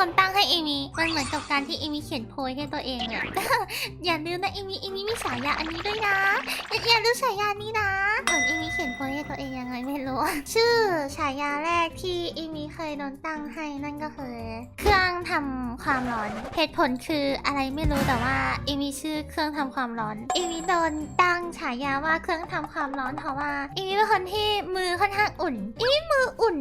คนตั้งให้เอมี่มันเหมือนกับการที่เอมี่เขียนโพยให้ตัวเองอะ อย่าลืมนะเอมี่เอมี่มีฉายาอันนี้ด้วยนะ อย่าอย่าลืมฉายานี้นะเหมือนเอมี่เขียนโพยให้ตัวเองยังไงไม่รู้ ชื่อฉายาแรกที่เอมี่เคยโดนตั้งให้นั่นก็คือ เครื่องทำความร้อน เหตุผลคืออะไรไม่รู้แต่ว่าเอมี่ชื่อเครื่องทำความร้อน เอมี่โดนตั้งฉายาว่าเครื่องทำความร้อนเพราะว่าเอมี่เป็นคนที่มือค่อนข้างอุ่นเอมี่มืออุ่น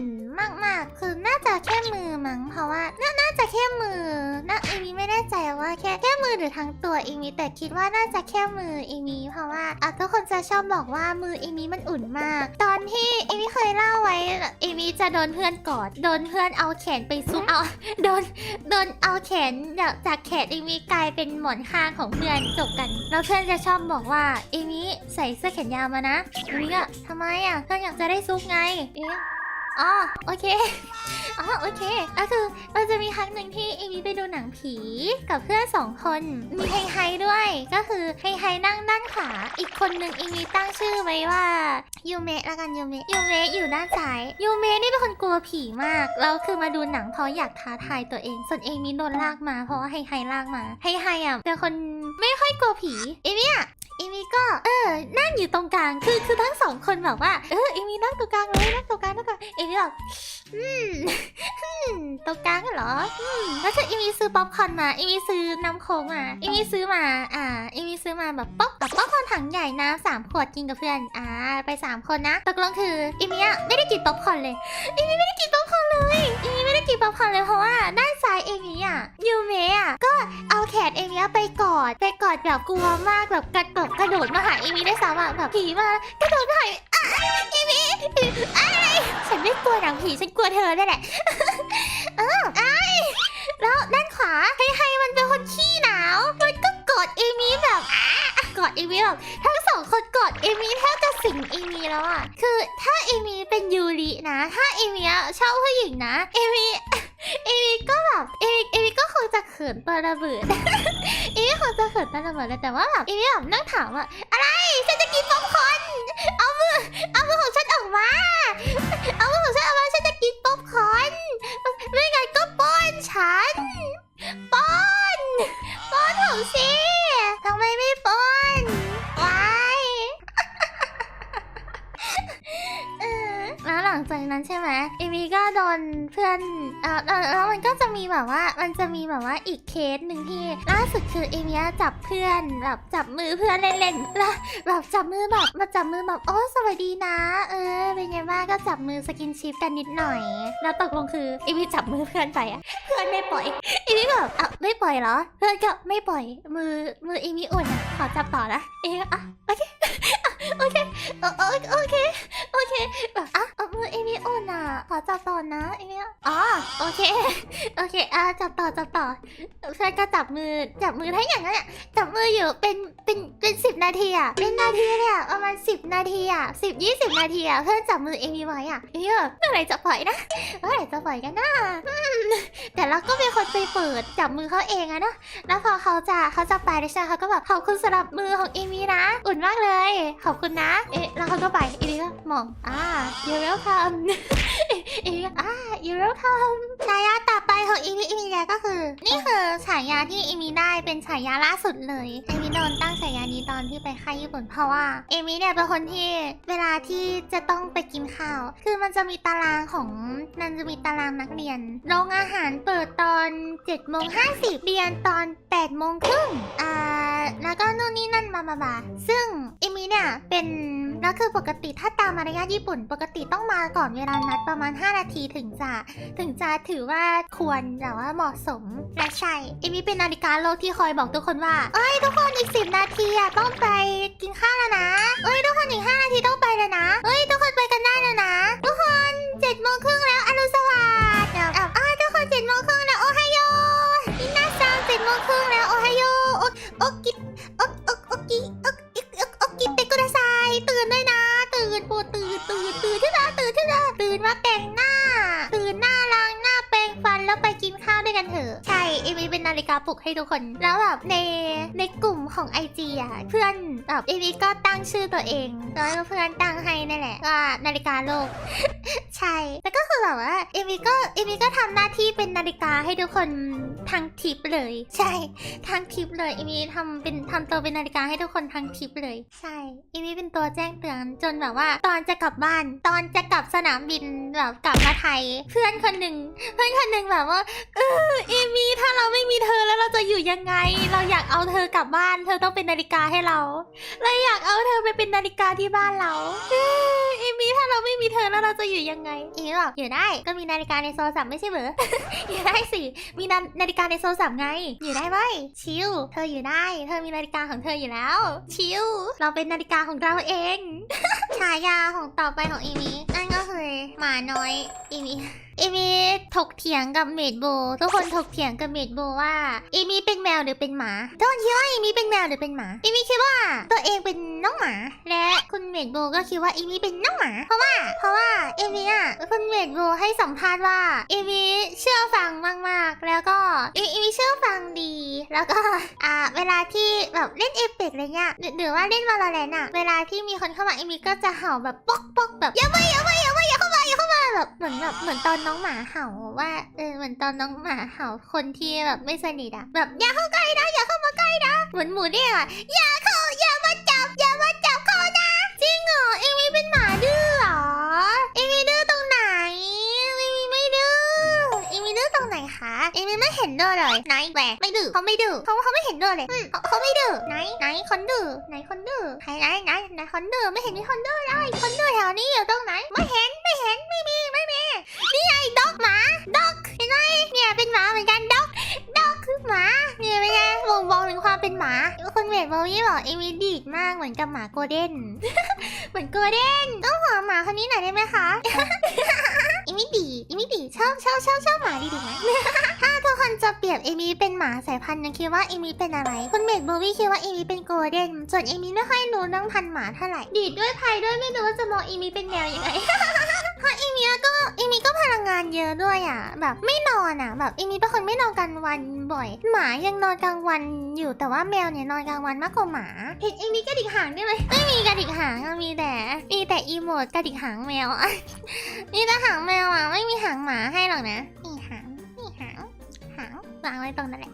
มากๆ คือน่าจะแค่มือมั้งเพราะว่าน่าน่าจะแค่มือน่าเอมี่ไม่แน่ใจว่าแค่แค่มือหรือทั้งตัวเอมี่แต่คิดว่าน่าจะแค่มือเอมี่เพราะว่าอะก็คนจะชอบบอกว่ามือเอมี่มันอุ่นมาก ตอนที่เอมี่เคยเล่าไว้เอมี่จะโดนเพื่อนกอดโดนเพื่อนเอาแขนไปซุกเอาโดนโดนเอาแขนจากแขนเอมี่กลายเป็นหมอนข้างของเพื่อนจบกันแล้วเพื่อนจะชอบบอกว่าเอมี่ใส่เสื้อแขนยาวมานะเอมี่ก็ทำไมอะเพื่อนอยากจะได้ซุกไงเอ๊ะ อ๋อโอเคอ๋อโอเคก็คือเราจะมีครั้งหนึ่งที่เอมี่ไปดูหนังผีกับเพื่อนสองคน มีไฮไฮด้วย ก็คือไฮไฮนั่งด้านขวาอีกคนหนึ่งเอมี่ตั้งชื่อไว้ว่ายูเมะละกันยูเมะยูเมะอยู่ด้านซ้ายยูเมะนี่เป็นคนกลัวผีมากแล้วคือมาดูหนังเพราะอยากท้าทายตัวเอง ส่วนเอมี่โดนลากมาเพราะว่าไฮไฮลากมาไฮไฮอะเป็นคนไม่ค่อยกลัวผีเอมี่อะ อมี่ก็เออนั่งอยู่ตรงกลางคือคือทั้งสองคนแบบว่าเออเอมี่นั่งตรงกลางเลยนั่งตรงกลางนั่งตรงกลางเอมี่บอืมอืมตรงกลางเหรออืมแล้วคืออีมีซื้อป๊อปคอร์นมาอีมีซื้อน้ำโค้กมาอีมีซื้อมาอ่าอีมีซื้อมาแบบป๊อปแบบป๊อปคอร์นถังใหญ่น้ำสามขวดกินกับเพื่อนอ่าไปสามคนนะตกลงคืออีมีอะไม่ได้กินป๊อปคอร์นเลยอีมีไม่ได้กินป๊อปคอร์นเลยอีมีไม่ได้กินป๊อปคอร์นเลยเพราะว่าด้านซ้ายเอมีอะยูเมะอะก็เนเอมีอะไปกอดไปกอดแบบกลัวมากแบบกระแบบกระโดดมาหาเอมีได้ซ้ำอะแบบผีมากระโดดมาหาอะเอมีอะไรฉันไม่กลัวหนังผีฉันกลัวเธอได้แหละเออไอแล้วด้านขวาไฮไฮมันเป็นคนขี้หนาว มันก็กอดเอมี่แบบอะกอดเอมี่แบบทั้งสองคนกอดเอมี่แทบจะสิงเอมี่แล้วอะ คือถ้าเอมี่เป็นยูรินะ ถ้าเอมี่ชอบผู้หญิงนะ เอมี่เอมี่ก็แบบ เอมี่เอมี่ก็คงจะเขินตัวระเบิดเอ ขินตัวระเบิดเลยแต่ว่าแบบเอมี่แบบนั่งถามอะอะไรฉันจะกินป๊อปคอร์นเอามือเอามือของฉันออกมา เอามือของฉันออกมาฉันจะกินป๊อปคอร์นไม่งั้นก็ป้อนฉันป้อนป้อนของสิทำไมไม่ป จากนั้นใช่ไหมเอมี่ก็โดนเพื่อนเออเอแล้วมันก็จะมีแบบว่ามันจะมีแบบว่าอีกเคสหนึ่งที่ล่าสุดคือเอมี่จับเพื่อนแบบจับมือเพื่อนเล่นๆแล้วแบบจับมือแบบมาจับมือแบบโอ้สวัสดีนะ เออเป็นไงบ้างก็จับมือสกินชิปกันนิดหน่อย แล้วตกลงคือเอมี่จับมือเพื่อนไปอะเพื่อนไม่ปล่อยเอมี่แบบอะไม่ปล่อยเหรอเพื่อนก็ไม่ปล่อยมือมือเอมี่อุ่นอะขอจับต่อนะเอะอะโอเคโอเคเออเออโอเคโอเคแบบอะ ขอจับต่อนะอีมี่อ๋อโอเคโอเคอะจับต่อจับต่อเพื่อนก็จับมือจับมือได้อย่างนั้นอะจับมืออยู่เป็นเป็นเป็นสิบนาทีอะเป็นนาทีเลยอะประมาณสิบนาทีอะสิบยี่สิบนาทีอะเพื่อนจับมือเอมี่ไว้อะเอมี่เมื่อไหร่จะปล่อยนะเมื่อไหร่จะปล่อยกันนะแต่เราก็เป็นคนไปเปิดจับมือเขาเองอะนะแล้วพอเขาจะเขาจะไปใช่ไหมเขาก็แบบขอบคุณสำหรับมือของเอมี่นะ อุ่นมากเลย ขอบคุณนะ เอ๊ะแล้วเขาก็ไปเอมี่ก็มองอ่า you welcome เอีกอ่า you welcome ฉายาต่อไปของเอมี่เอมี่ก็คือ นี่คือฉายาที่เอมี่ได้เป็นฉายาล่าสุดเลยเอมี่โดนตั้งฉายานี้ตอนที่ไปค่ายญี่ปุ่นเพราะว่าเอมี่เนี่ยเป็นคนที่เวลาที่จะต้องไปกินข้าว คือมันจะมีตารางของมันจะมีตารางนักเรียนโรงอาหารเปิดตอน7โมง50เรียนตอน8โมงครึ่งอ่าแล้วก็นู่นนี่นั่นมาบาบาซึ่งเอมี่เนี่ยเป็น แล้วคือปกติถ้าตามมารยาทญี่ปุ่น ปกติต้องมาก่อนเวลานัดประมาณ 5 นาทีถึงจะถึงจะถือว่าควรแต่ว่าเหมาะสมและใช่เอมี่เป็นนาฬิกาโลกที่คอยบอกทุกคนว่า เอ้ยทุกคนอีก 10 นาทีอะต้องไปกินข้าวแล้วนะ เอ้ย มาแต่งหน้า ตื่นหน้าล้างหน้าแปรงฟันแล้วไปกินข้าวด้วยกันเถอะ ใช่ เอมี่เป็นนาฬิกาปลุกให้ทุกคน แล้วแบบในในกลุ่มของไอจีอะ เพื่อนแบบเอมิก็ตั้งชื่อตัวเองแล้วเพื่อนตั้งให้นั่นแหละก็นาฬิกาโลก ใช่แล้วก็คือแบบว่าเอมิก็เอมิก็ทำหน้าที่เป็นนาฬิกาให้ทุกคน ทางทริปเลย ใช่ ทางทริปเลยเอมิทำเป็นทำตัวเป็นนาฬิกาให้ทุกคนทางทริปเลย ใช่เอมิเป็นตัวแจ้งเตือนจนแบบว่า ตอนจะกลับบ้าน ตอนจะกลับสนามบินแบบกลับมาไทย เพื่อนคนหนึ่งเพื่อนคนหนึ่งแบบว่าเออเอมิถ้าเราไม่มีเธอแล้วเราจะอยู่ยังไง เราอยากเอาเธอกลับบ้าน เธอต้องเป็นนาฬิกาให้เราเราอยากเอาเธอไปเป็นนาฬิกาที่บ้านเราเออเอมิถ้าเราไม่มีเธอแล้วเราจะอยู่ยังไงเอมิบอกอยู่ได้ก็มีนาฬิกาในโทรศัพท์ไม่ใช่เหรอ อยู่ได้สิ มีนานาฬิกาในโทรศัพท์ไง อยู่ได้ไหมชิลเธออยู่ได้ เธอมีนาฬิกาของเธออยู่แล้ว ชิลเราเป็นนาฬิกาของเราเอง ฉายาของต่อไปของอีมี่ หมาน้อยอีมีอีมีถกเถียงกับเมดโบ ทุกคนถกเถียงกับเมดโบว่าอีมีเป็นแมวหรือเป็นหมาทุกคนคิดว่าอีมีเป็นแมวหรือเป็นหมาอีมีคิดว่าตัวเองเป็นน้องหมา และคุณเมดโบก็คิดว่าอีมีเป็นน้องหมา เพราะว่า เพราะว่าเอมีอะคุณเมดโบให้สัมภาษณ์ว่าเอมีเชื่อฟังมากๆ แล้วก็เอเอมีเชื่อฟังดี แล้วก็อ่าเวลาที่แบบเล่นเอเปกอะไรเงี้ยหรือว่าเล่นวาโลแรนอะเวลาที่มีคนเข้ามาเอมีก็จะเห่าแบบป๊อกป๊อกแบบอย่ามาอย่ามาอย่ามาอย่าเข้า แบบเหมือนแบบเหมือนตอนน้องหมาเห่าว่าเออเหมือนตอนน้องหมาเห่าคนที่แบบไม่สนิทอะแบบอย่าเข้าใกล้นะอย่าเข้ามาใกล้นะเหมือนหมูเด้งอะอย่าเข้าอย่ามาจับอย่ามาจับเขานะจริงเหรอเอมีเป็นหมาดื้อเหรอเอมีดื้อตรงไหนเอมีไม่ดื้อเอมีดื้อตรงไหนคะเอมีไม่เห็นดื้อเลยไหนแหวไม่ดื้อเขาไม่ดื้อเขาเขาไม่เห็นดื้อเลยอืมเขาเขาไม่ดื้อไหนไหนคนดื้อไหนคนดื้อไหนไหนไหนไหนคนดื้อไม่เห็นมีคนดื้อเลยคนดื้อแถวนี้อยู่ตรงไหนไม่เห็นไม่เห็นไม่มี เป็นหมาคุณเวทโบวี่บอกเอมีดีดมากเหมือนกับหมาโกลเด้น เหมือนโกลเด้นต้องหอมหมาคนนี้หน่อยได้ไหมคะอีมิดีอีมิดีชอบชอบชอบชอบหมาดีดีไหมถ้าทุกคนจะเปรียบเอมี่เป็นหมาสายพันธุ์ยังคิดว่าเอมี่เป็นอะไรคุณเมดโบวี่คิดว่าเอมี่เป็นโกลเด้นส่วนเอมี่ไม่ค่อยรู้เรื่องพันธุ์หมาเท่าไหร่ดีดด้วยภัยด้วยไม่รู้ว่าจะมองเอมี่เป็นแมวยังไง เพราะเอมี่ก็เอมี่ก็พลังงานเยอะด้วยอะ แบบไม่นอนอะ แบบเอมี่เป็นคนไม่นอนกลางวันบ่อย หมายังนอนกลางวันอยู่แต่ว่าแมวเนี่ยนอนกลางวันมากกว่าหมาเห็นเอมี่กระดิกหางได้ไหมไม่มีกระดิกหางอะมีแต่มีแต่อีโมดกระดิกหางแมวอะมีแต่หางแมวอะไม่มีหางหมาให้หรอกนะนี่หางนี่หางหางวางไว้ตรงนั้นแหละ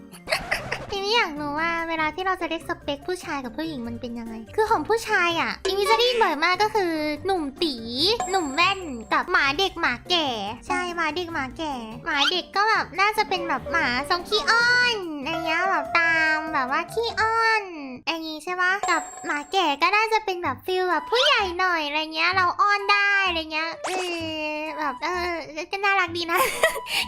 ทีนี้อยากรู้ว่าเวลาที่เราจะเรียกสเปคผู้ชายกับผู้หญิงมันเป็นยังไง คือของผู้ชายอะอีมีจะได้ยินบ่อยมากก็คือ หนุ่มตี หนุ่มแว่นกับหมาเด็กหมาแก่ ใช่หมาเด็กหมาแก่ หมาเด็กก็แบบน่าจะเป็นแบบหมาทรงขี้อ้อนอะไรเงี้ยแบบตามแบบว่าขี้อ้อน อันนี้ใช่ปะกับหมาแก่ก็น่าจะเป็นแบบฟิลแบบผู้ใหญ่หน่อยอะไรเงี้ย เราอ้อนได้อะไรเงี้ยเออแบบเออก็น่ารักดีนะ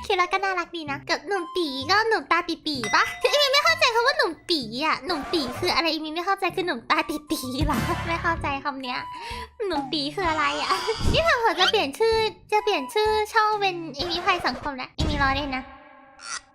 คิดแล้วก็น่ารักดีนะกับหนุ่มตีก็หนุ่มตาตีตีปะคือเอมิไม่เข้าใจคำว่าหนุ่มตีอะหนุ่มตีคืออะไรเอมิไม่เข้าใจคือหนุ่มตาตีตีเหรอไม่เข้าใจคำเนี้ยหนุ่มตีคืออะไรอะนี่เผื่อๆจะเปลี่ยนชื่อจะเปลี่ยนชื่อช่องเป็นเอมิภัยสังคมแล้วเอมิรอเล่นนะ